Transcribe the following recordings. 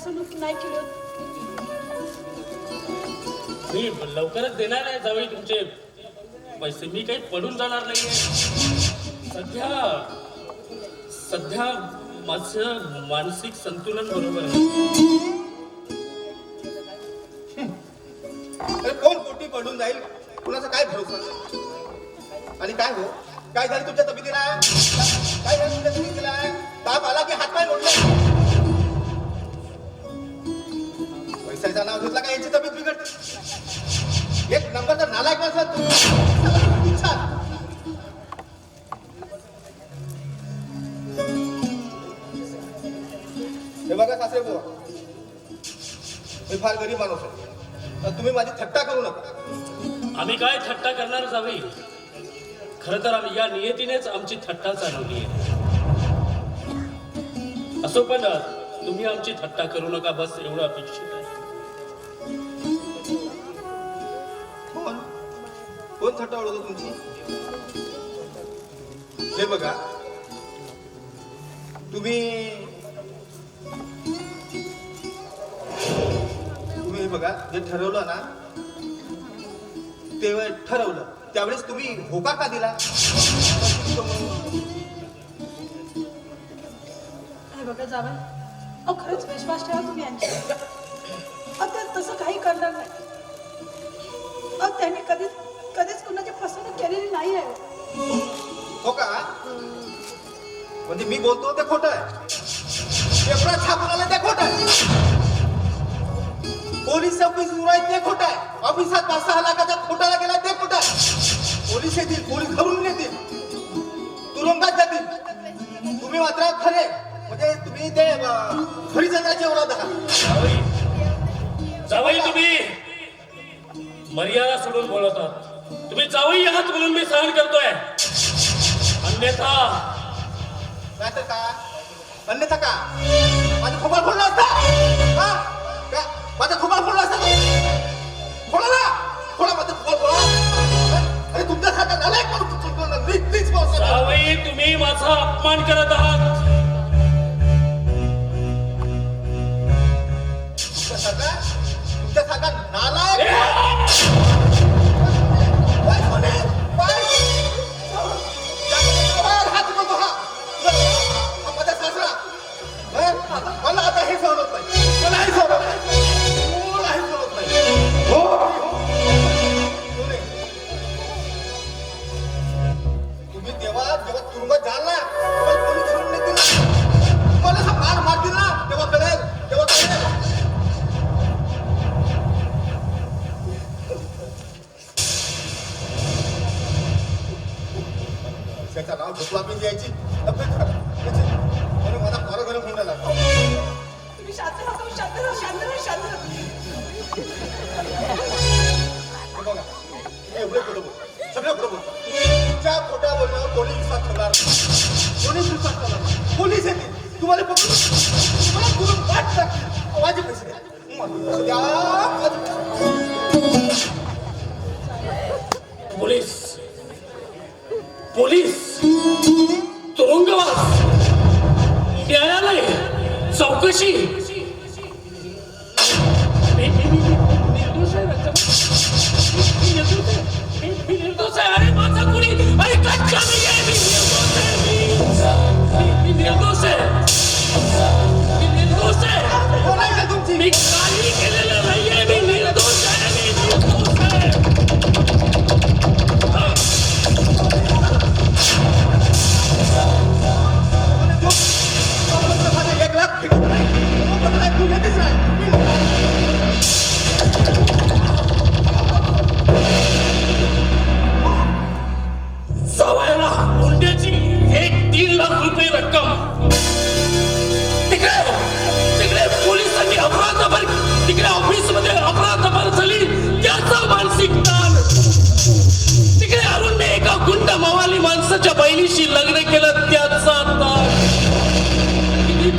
फसवणूक नाही केली मी लवकरच देणार आहे जावे तुमचे पैसे. मी काही पडून जाणार नाहीये. सध्या सध्या माझं मानसिक संतुलन बरोबर आहे. कोण कोटी पडून जाईल? कुणाचा काय भरोसा? आणि काय हो? काय झालं तुमच्या तब्येतीला? काय झालं तुमच्या तब्येतीला? ताप आला की हातपाय मोडले? नालायक कसा तू. हे बघा सासरे बुवा मी फार गरीब माणूस आहे. तर तुम्ही माझी थट्टा करू नका. आम्ही काय थट्टा करणार जावी खर तर आम्ही या नियतीनेच आमची थट्टा चालवली आहे. असो पण तुम्ही आमची थट्टा करू नका बस एवढं अपेक्षित आहे. कोण थट्टा उडवतो तुमची? हे बघा. तुम्ही तुम्ही हे बघा जे ठरवलं ना तेव्हा ठरवलं. त्यावेळेस तुम्ही होका का दिला? हे बघा जावं अहो खरंच विश्वास ठेवा तुम्ही यांच्यावर. अहो तसं काही करणार नाही. अहो त्यांनी कधीच केलेली नाही आहे. हो का? म्हणजे मी बोलतो ते खोटं आहे. पेपरात छापून आलं ते खोटं आहे. पोलीस ऑफिस आहे ते खोटं आहे. ऑफिसात पाच सहा लाखाचा खोटाला गेला ते खोटं आहे. पोलीस येतील पोलीस धरून नेतील. तुरुंगात जातील. तुम्ही मात्र खरे. म्हणजे तुम्ही ते अं, हरिचंद्राचे औलाद आहात जावई तुम्ही. मर्यादा सोडून बोलत आहात. तुम्ही जावई आहात म्हणून मी सहन करतोय. अन्यथा. तर अन्यथा का? माझं खोबाळ फोडलं असता. पण द्यायची. तब्येत खराब त्याची म्हणून राहिला तुम्ही शांत राहा तुम्ही शांत राहा शांत राहा शांत राहा. बघा. एवढे खोटं बोल सगळं खोटं तुमच्या खोट्या बोलण्यावर कोणी विश्वास ठेवणार. कोणीच विश्वास ठेवणार. पोलीस येतील. तुम्हाला पकडून तुम्हाला वाट टाकतील माझे पैसे द्या. पोलीस. चौकशी मी-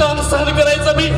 त्रास सहन करायचा मी.